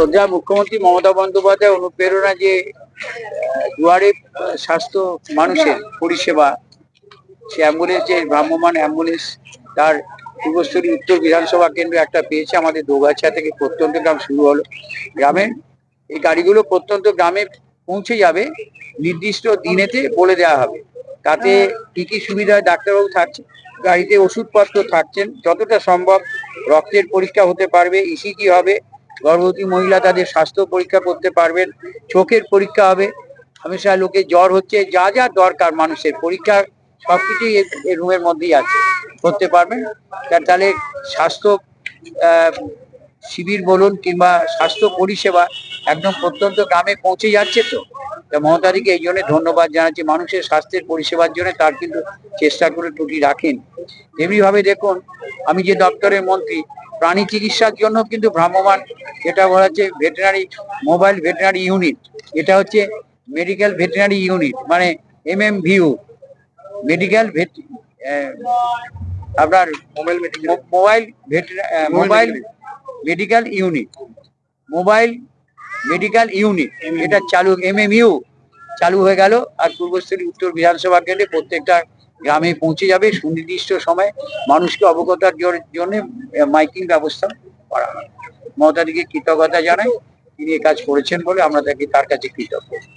শ্রদ্ধা মুখ্যমন্ত্রী মমতা বন্দ্যোপাধ্যায় অনুপ্রেরণা যে দুয়ারে স্বাস্থ্য মানুষের পরিষেবা, সে অ্যাম্বুলেন্স যে ভ্রাম্যমান অ্যাম্বুলেন্স তার পূর্বস্থলী উত্তর বিধানসভা কেন্দ্র একটা পেয়েছে, আমাদের দোগাছা থেকে প্রত্যন্ত গ্রাম শুরু হলো। গ্রামে এই গাড়িগুলো প্রত্যন্ত গ্রামে পৌঁছে যাবে, নির্দিষ্ট দিনেতে বলে দেওয়া হবে। তাতে কি কি সুবিধা ডাক্তারবাবু থাকছে, গাড়িতে ওষুধপত্র থাকছেন, যতটা সম্ভব রক্তের পরীক্ষা হতে পারবে ইসি ইসিজি হবে গর্ভবতী মহিলা তাদের স্বাস্থ্য পরীক্ষা করতে পারবেন, চোখের পরীক্ষা হবে, হামেশা লোকে জ্বর হচ্ছে, যা যা দরকার মানুষের পরীক্ষা সবকিছুই এই- রুমের মধ্যেই আছে, করতে পারবেন। তাহলে স্বাস্থ্য শিবির বলুন কিংবা স্বাস্থ্য পরিষেবা একদম প্রত্যন্ত গ্রামে পৌঁছে যাচ্ছে তো। মমতাদিকে এই জন্য ধন্যবাদ জানাচ্ছি। মানুষের স্বাস্থ্যের পরিষেবার জন্য তার কিন্তু চেষ্টা করে ত্রুটি রাখেন। তেমনিভাবে দেখুন, আমি যে দপ্তরের মন্ত্রী, প্রাণী চিকিৎসার জন্য কিন্তু ভ্রাম্যমান যেটা বলা হচ্ছে ভেটেনারি মোবাইল ভেটেনারি ইউনিট এটা হচ্ছে মেডিকেল ভেটেনারি ইউনিট মানে M M V U medical vet আপনার mobile mobile mobile medical unit mobile medical unit এটা চালু এম এম ইউ চালু হয়ে গেল আর পূর্বস্থলী উত্তর বিধানসভা কেন্দ্রে প্রত্যেকটা গ্রামে পৌঁছে যাবে সুনির্দিষ্ট সময়। মানুষকে অবগতার জন্য মাইকিং ব্যবস্থা করা হয়। মমতাদিকে কৃতজ্ঞতা জানাই। তিনি কাজ করেছেন বলে আমরা তাকে তার কাছে কৃতজ্ঞ।